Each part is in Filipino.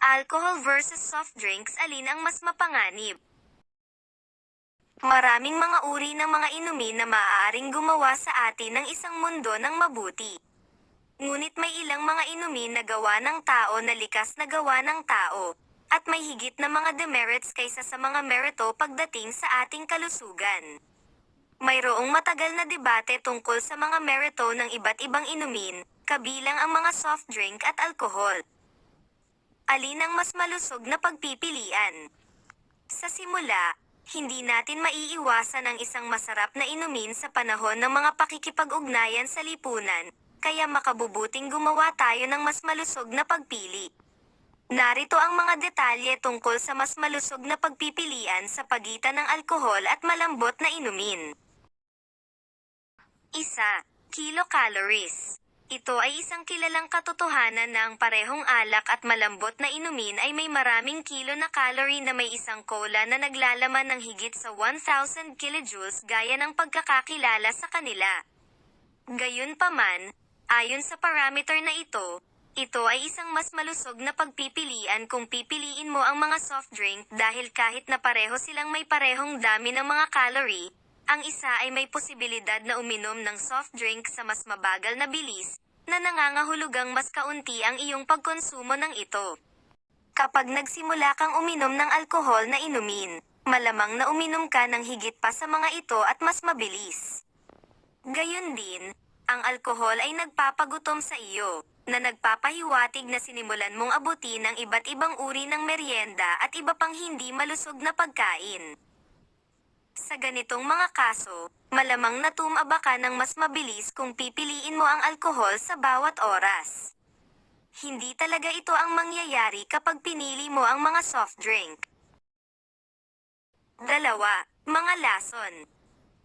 Alcohol versus soft drinks alin ang mas mapanganib? Maraming mga uri ng mga inumin na maaaring gumawa sa atin ng isang mundo ng mabuti. Ngunit may ilang mga inumin na gawa ng tao na likas na gawa ng tao, at may higit na mga demerits kaysa sa mga merito pagdating sa ating kalusugan. Mayroong matagal na debate tungkol sa mga merito ng iba't ibang inumin, kabilang ang mga soft drink at alkohol. Alin ang mas malusog na pagpipilian? Sa simula, hindi natin maiiwasan ang isang masarap na inumin sa panahon ng mga pakikipag-ugnayan sa lipunan, kaya makabubuting gumawa tayo ng mas malusog na pagpili. Narito ang mga detalye tungkol sa mas malusog na pagpipilian sa pagitan ng alkohol at malambot na inumin. Isa, kilocalories. Ito ay isang kilalang katotohanan na ang parehong alak at malambot na inumin ay may maraming kilo na calorie na may isang cola na naglalaman ng higit sa 1,000 kilojoules gaya ng pagkakakilala sa kanila. Gayunpaman, ayon sa parameter na ito, ito ay isang mas malusog na pagpipilian kung pipiliin mo ang mga soft drink dahil kahit na pareho silang may parehong dami ng mga calorie, ang isa ay may posibilidad na uminom ng soft drink sa mas mabagal na bilis, na nangangahulugang mas kaunti ang iyong pagkonsumo ng ito. Kapag nagsimula kang uminom ng alkohol na inumin, malamang na uminom ka ng higit pa sa mga ito at mas mabilis. Gayon din, ang alkohol ay nagpapagutom sa iyo, na nagpapahiwatig na sinimulan mong abutin ng iba't ibang uri ng merienda at iba pang hindi malusog na pagkain. Sa ganitong mga kaso, malamang natumaba ka ng mas mabilis kung pipiliin mo ang alkohol sa bawat oras. Hindi talaga ito ang mangyayari kapag pinili mo ang mga soft drink. Dalawa, mga lason.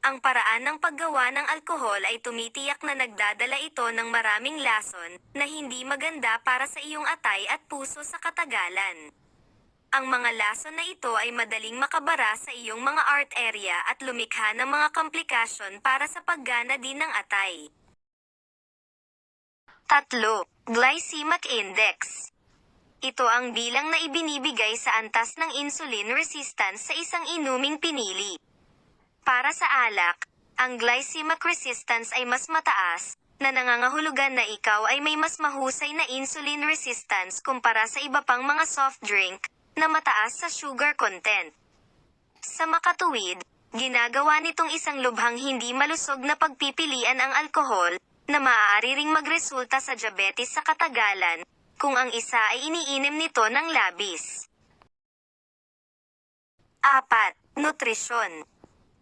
Ang paraan ng paggawa ng alkohol ay tumitiyak na nagdadala ito ng maraming lason na hindi maganda para sa iyong atay at puso sa katagalan. Ang mga lason na ito ay madaling makabara sa iyong mga art area at lumikha ng mga komplikasyon para sa paggana din ng atay. Tatlo, Glycemic Index. Ito ang bilang na ibinibigay sa antas ng insulin resistance sa isang inuming pinili. Para sa alak, ang glycemic resistance ay mas mataas, na nangangahulugan na ikaw ay may mas mahusay na insulin resistance kumpara sa iba pang mga soft drink, na mataas sa sugar content. Sa makatuwid, ginagawa nitong isang lubhang hindi malusog na pagpipilian ang alkohol, na maaari ring magresulta sa diabetes sa katagalan, kung ang isa ay iniinom nito ng labis. 4. Nutrisyon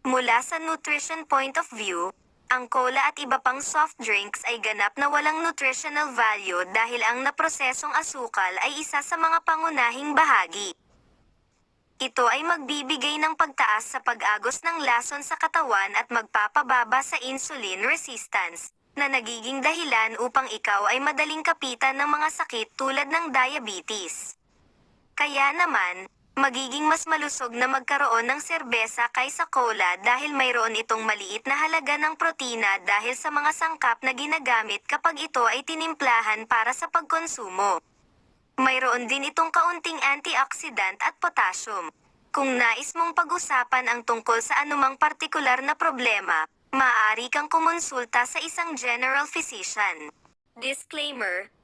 Mula sa nutrition point of view, ang cola at iba pang soft drinks ay ganap na walang nutritional value dahil ang naprosesong asukal ay isa sa mga pangunahing bahagi. Ito ay magbibigay ng pagtaas sa pag-agos ng lason sa katawan at magpapababa sa insulin resistance, na nagiging dahilan upang ikaw ay madaling kapitan ng mga sakit tulad ng diabetes. Kaya naman, magiging mas malusog na magkaroon ng serbesa kaysa cola dahil mayroon itong maliit na halaga ng protina dahil sa mga sangkap na ginagamit kapag ito ay tinimplahan para sa pagkonsumo. Mayroon din itong kaunting antioxidant at potassium. Kung nais mong pag-usapan ang tungkol sa anumang partikular na problema, maaari kang kumonsulta sa isang general physician. Disclaimer,